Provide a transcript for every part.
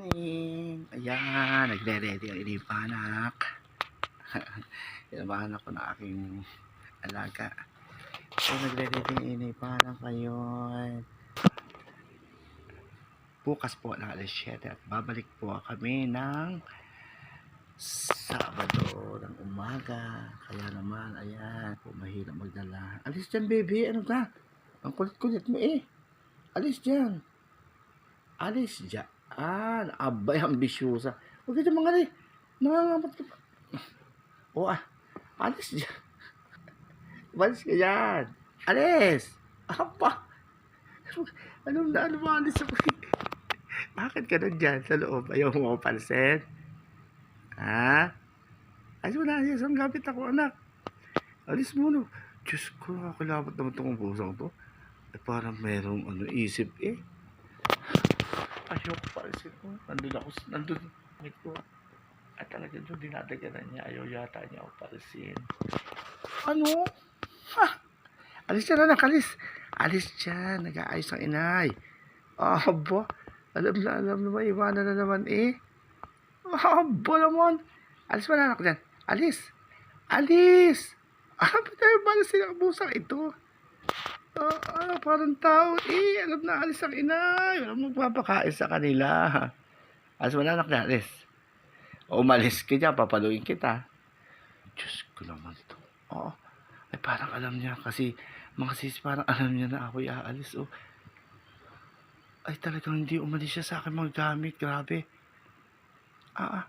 morning. Ayan, nagre-ready ang inipanak. Inabahan ako ng aking alaga. So, nagre-ready ang inipanak ngayon. Bukas po na alas 7 at babalik po kami ng Sabado ng umaga. Kaya naman, ayan, po mahirap magdala. Alis dyan, baby. Ano ka? Ang kulit-kulit mo eh. Alis dyan. Alis dyan. Ah, abay, ambisyosa. Huwag ka dyan mga rin. Nangangamat ka pa. O ah, alis dyan. Alis ka dyan. Alis! Apa! Ano na, ano ba alis ako? Bakit ka nandyan sa loob? Ayaw mo pansin? Ha? Mo na, alis. Ang gapit ako, anak. Alis mo, no. Diyos ko, nakakalabat naman itong pusang to. Eh, parang merong ano, isip eh. Ayoko palisin ko. Nandun ako, nandun. Nandun ko. At talaga doon dinadaganan niya. Ayaw yata niya ako palisin. Ano? Ha? Alis dyan, anak, alis. Alis dyan. Nag-aayos ang inay. Aba. Alam na, alam na ba, iwanan na naman eh. Aba naman. Alis mo na, anak, dyan. Alis. Alis. Ah, ba't tayo balisin ang busang ito? Ah, ah, parang tao eh. Alam na, alis ang inay. Walang magpapakain sa kanila. Alis mo na, anak, dyan. Alis. Umalis ka dyan, papaluin kita. Diyos ko naman to. Oo. Ay, parang alam niya kasi mga sis, parang alam niya na ako'y aalis. Oh. Ay, talagang hindi umalis siya sa akin mga gamit. Grabe. Ah, ah.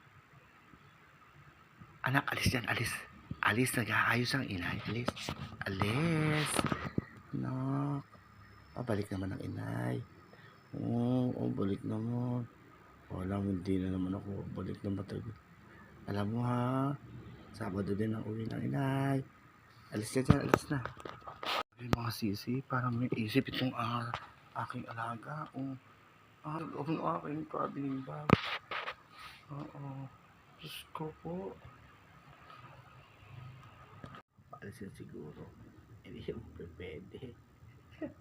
Anak, alis dyan, alis. Alis, nag-aayos ang inay. Alis. Alis. Anak. Ah, balik naman ang inay. Oo, oh, balik naman. Wala, hindi na naman ako. Balik na matag. Alam mo ha, Sabado din ang uwi ng inay. Alis ka dyan, alis na. Ay, mga sisi, parang may isip itong ah, aking alaga. Oh. Ah, loob ng aking traveling bag. Oo. Diyos ko po. Alis na siguro. Hindi siya pwede.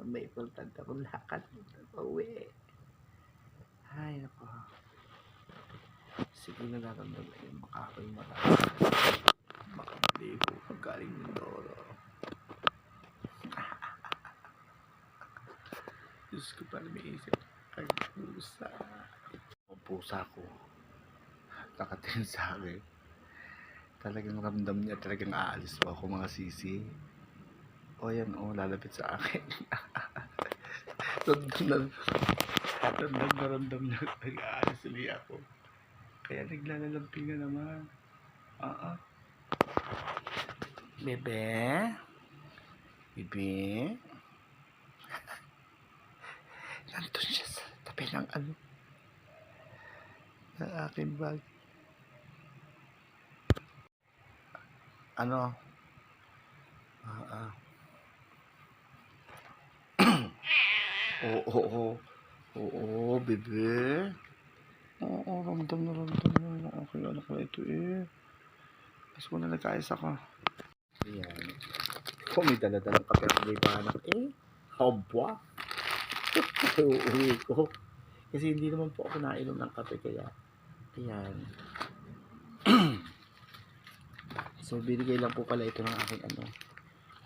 May importante akong lakad. Pauwi. Ay, nako. Sige na nararamdaman yung makakay marami. Makabalibo pagkaling ng Doro. Diyos ko para may isip. Ay, pusa. Ang pusa ko. Nakatingin sa akin. Talagang ramdam niya. Talagang aalis po ako mga sisi. O yan o, lalapit sa akin. ramdam na ramdam na ramdam na nag-aalis ulit ako. Kaya naglalalamping na naman. Ah, ah. Bebe? Bebe? Nandun siya sa tabi ng ano. Ng aking bag. Ano? Ah, ah. Oo, oo, oo. Bebe. Oo, ramdam na ramdam na aking anak na ito eh. Mas ko na nagkaayos ako. Ayan. Kung may at may anak eh. Habwa. Uuwi ko. Kasi hindi naman po ako nainom ng kape kaya. Ayan. so binigay lang po pala ito ng aking ano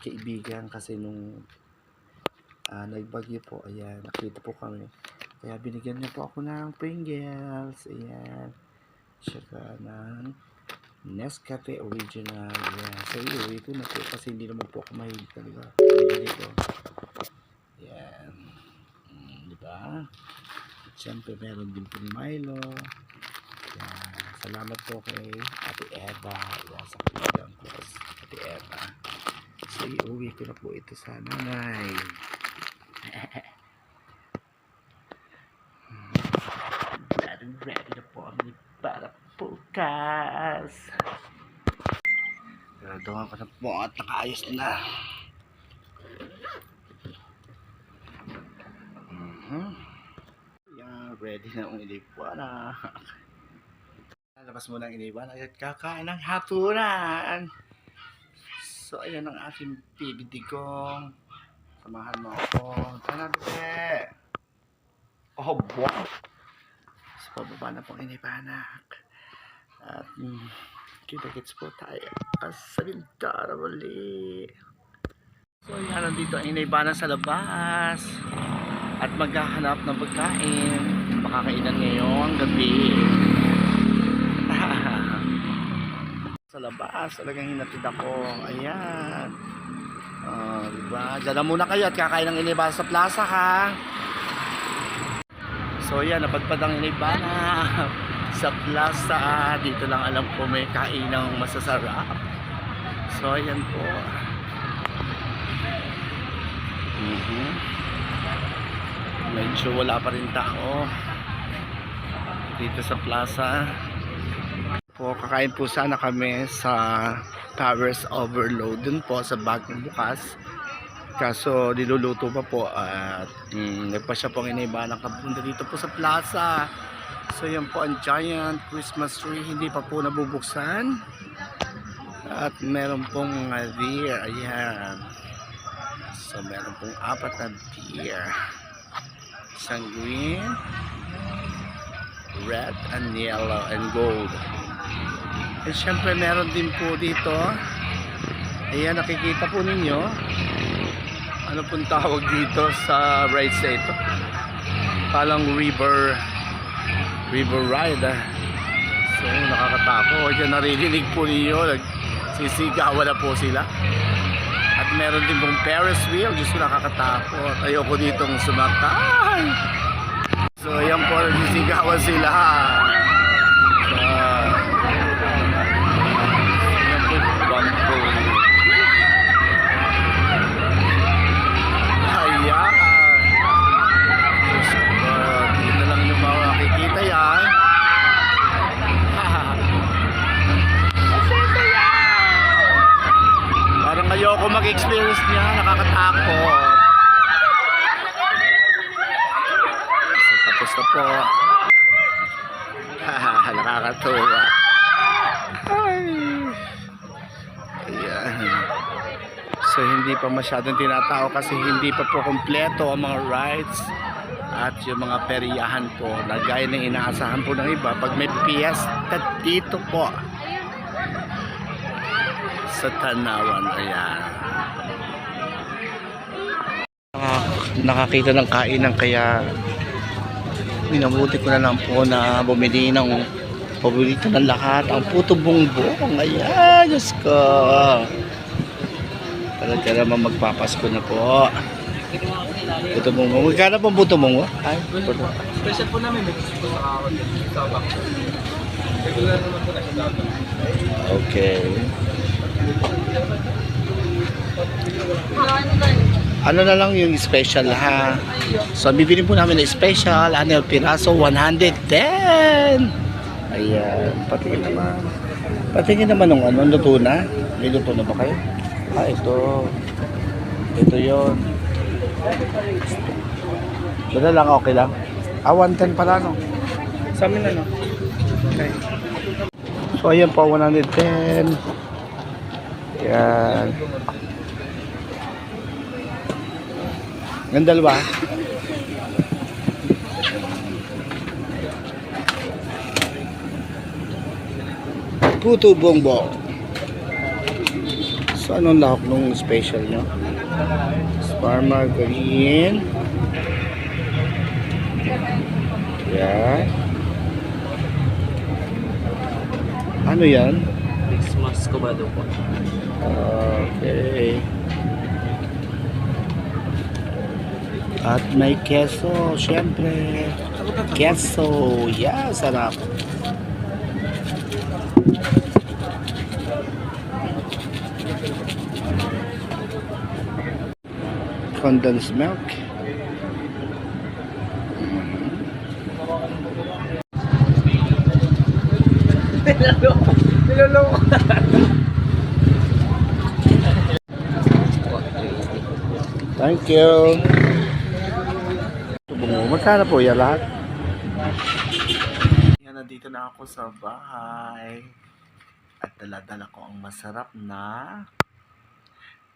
kaibigan kasi nung ah, nagbagyo po ayan nakita po kami kaya binigyan niya po ako ng Pringles. Ayan. Tsaka ng Nescafe Original. Ayan. So, iuwi ko na po kasi hindi naman po ako mahilig talaga. Binigyan ito. Ayan. Mm, di ba? At syempre, meron din pong Milo. Ayan. Salamat po kay Ate Eva. Ayan, sa kaibigan ko. Ate Eva. So, iuwi ko na po ito sa nanay. Ready, ready na po kami para bukas. Graduhan ko na po at nakaayos na. Mhm. Yan, ready na ang inipuanak. Lalabas mo ng inipuanak at kakain ng hapunan. So, ayan ang aking pibidigong. Samahan mo ako. Tara, be. Oh, wow. pababa na pong inipanak. At mm, kita-kits po tayo sa bintana muli. So yan, nandito ang inipanak sa labas. At maghahanap ng pagkain. Makakainan ngayong gabi. sa labas, talagang hinatid ako. Ayan. Oh, diba? Diyan na muna kayo at kakain ng iniba sa plaza ha. So yan, napadpad ang inibana sa plaza. Dito lang alam ko may kain ng masasarap. So ayan po. Mhm. Medyo wala pa rin tao dito sa plaza. Po, kakain po sana kami sa Towers Overload dun po sa bagong bukas. Kaso niluluto pa po at mm, nagpa siya pong iniba nakapunta dito po sa plaza. So yan po ang giant Christmas tree hindi pa po nabubuksan. At meron pong uh, deer. Ayan. So meron pong apat na deer. Isang green, red, and yellow, and gold. At syempre meron din po dito. Ayan, nakikita po ninyo. Ano pong tawag dito sa right side ito? Palang river river ride ah. So nakakatakot. Diyan naririnig po ninyo. Nagsisigawan na po sila. At meron din pong Ferris wheel. Ko nakakatakot. Ayoko ditong sumakay. So ayan po. Nagsisigawan sila. So, Ayan. So, hindi pa masyadong tinatao kasi hindi pa po kompleto ang mga rides at yung mga periyahan po na gaya ng inaasahan po ng iba pag may piyesta dito po sa Tanawan. Ayan. Nakak- nakakita ng kainan kaya minabuti ko na lang po na bumili ng paborito ng lahat ang puto bongbong. Ayan, Diyos ko. Talaga naman magpapasko na po. Puto bongbong. Magkano pong puto bongbong? Ay, puto. Special po namin, may gusto po sa Starbucks. Regular naman po na sa. Okay. Ano na lang yung special ha? So, bibili po namin na special. Ano yung piraso? 110! Ayan. Patingin naman. Patingin naman ng ano, luto na. May luto na ba kayo? Ah, ito. Ito yon. Na lang, okay lang. Ah, 110 pala, no? Sa amin ano? Okay. So, ayan po, 110. Yan. Yung dalawa. Puto bongbong. So, anong lahok nung special nyo? Spar margarine. Yan. Ano yan? Christmas ko ba doon po? Okay. At may keso, syempre. Keso, yeah, sarap. Condensed milk. Thank you. Magkano po yan lahat? Nandito na ako sa bahay. At dala-dala ko ang masarap na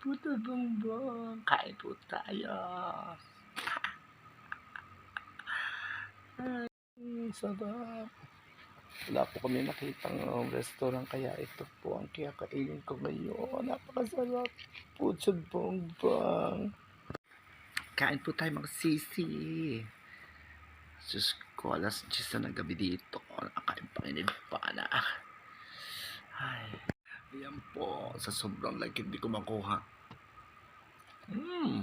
puto bongbong. Kain po tayo. Mm, sarap. Wala po kami nakitang um, restaurant kaya ito po ang kakainin ko ngayon. Napakasarap. Putsod bongbong. Kain po tayo mga sisi. Diyos ko, alas 10 na ng gabi dito. Nakain pa inid pa na. Ay. Ayan po. Sa sobrang lagi hindi ko makuha. Mmm.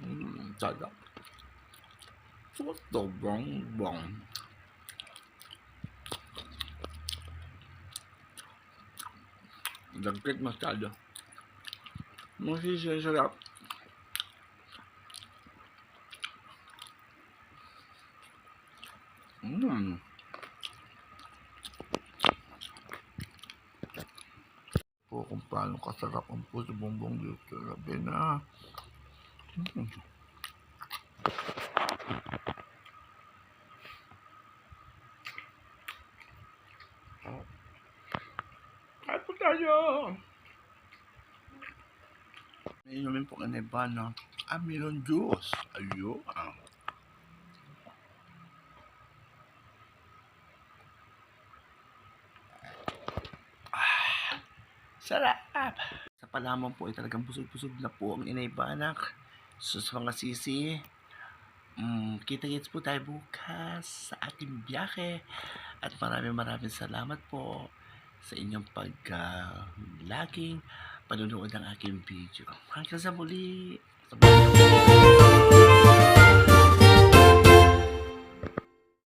Mmm. Sarap. Sobrang bong. Dagkit masyado. Masisya sarap. Mmm. Po kung paano kasarap ang puso bongbong dito. Sabi na. Mm. Kain po tayo! May inumin po kanay ba na ah, melon juice. Ayun. Sarap! Sa palamang po ay talagang busog-busog na po ang inaybanak. So sa mga sisi, mm, kita-kits po tayo bukas sa ating biyahe. At maraming maraming salamat po sa inyong pag ah, laging panonood ng aking video. Hanggang sa muli. Sa